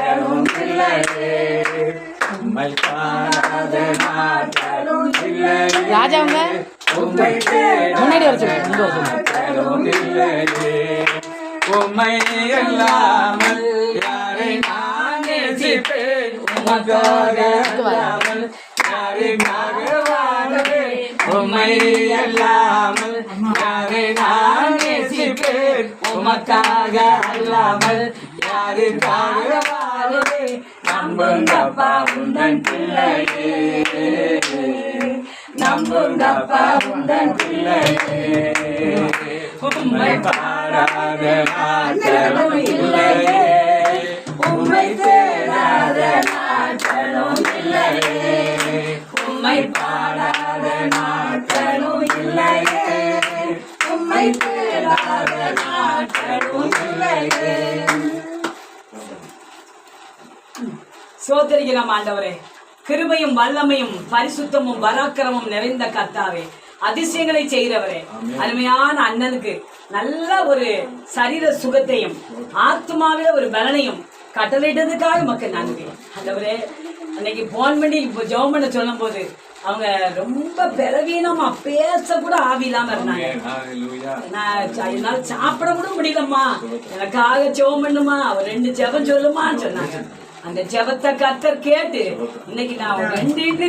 நாட்களும் இல்லையே உம்மை காணாத நாட்களும் இல்லையே ராஜாவுங்க உம்மை முன்னாடி வர நாட்களும் இல்லையே உம்மை இல்லாமல் யாரை நான் நேசிப்பேன் உமக்காக உம்மை யாரை நான் உமக்காக அல்லாமல் யாருக்காக வாழுவேன் நம்புங்கப்பா உந்தன் பிள்ளையே. நம்புங்கப்பா உந்தன் பிள்ளையே. உம்மை பாடாத நாட்களும் இல்லையே. உம்மை தேடாத நாட்களும் இல்லையே. உம்மை பாடாத நாட்களும் இல்லையே. உம்மை சோதரிக்கிறோம் ஆண்டவரே. கிருபையும் வல்லமையும் பரிசுத்தமும் பராக்கிரமும் நிறைந்த கர்த்தாவே. அதிசயங்களை செய்கிறவரே. அருமையான அண்ணனுக்கு நல்ல ஒரு சரீர சுகத்தையும் ஆத்மாவில ஒரு பலனையும் கட்டளையிட்டதுக்காக மக்கள் நன்றி. ஆண்டவரே அன்னைக்கு போன் பண்ணி இப்போ ஜெபம் பண்ண சொல்லும் போது அவங்க ரொம்ப பலவீனமா பேச கூட ஆவி இல்லாம இருந்தாங்க. என்னால சாப்பிட கூட முடியலம்மா. எனக்காக ஜெபம் பண்ணுமா? ஒரு ரெண்டு ஜெபம் சொல்லுமான்னு சொன்னாங்க. அந்த ஜெபத்தை கத்தர் கேட்டு இன்னைக்கு நான் ரெண்டு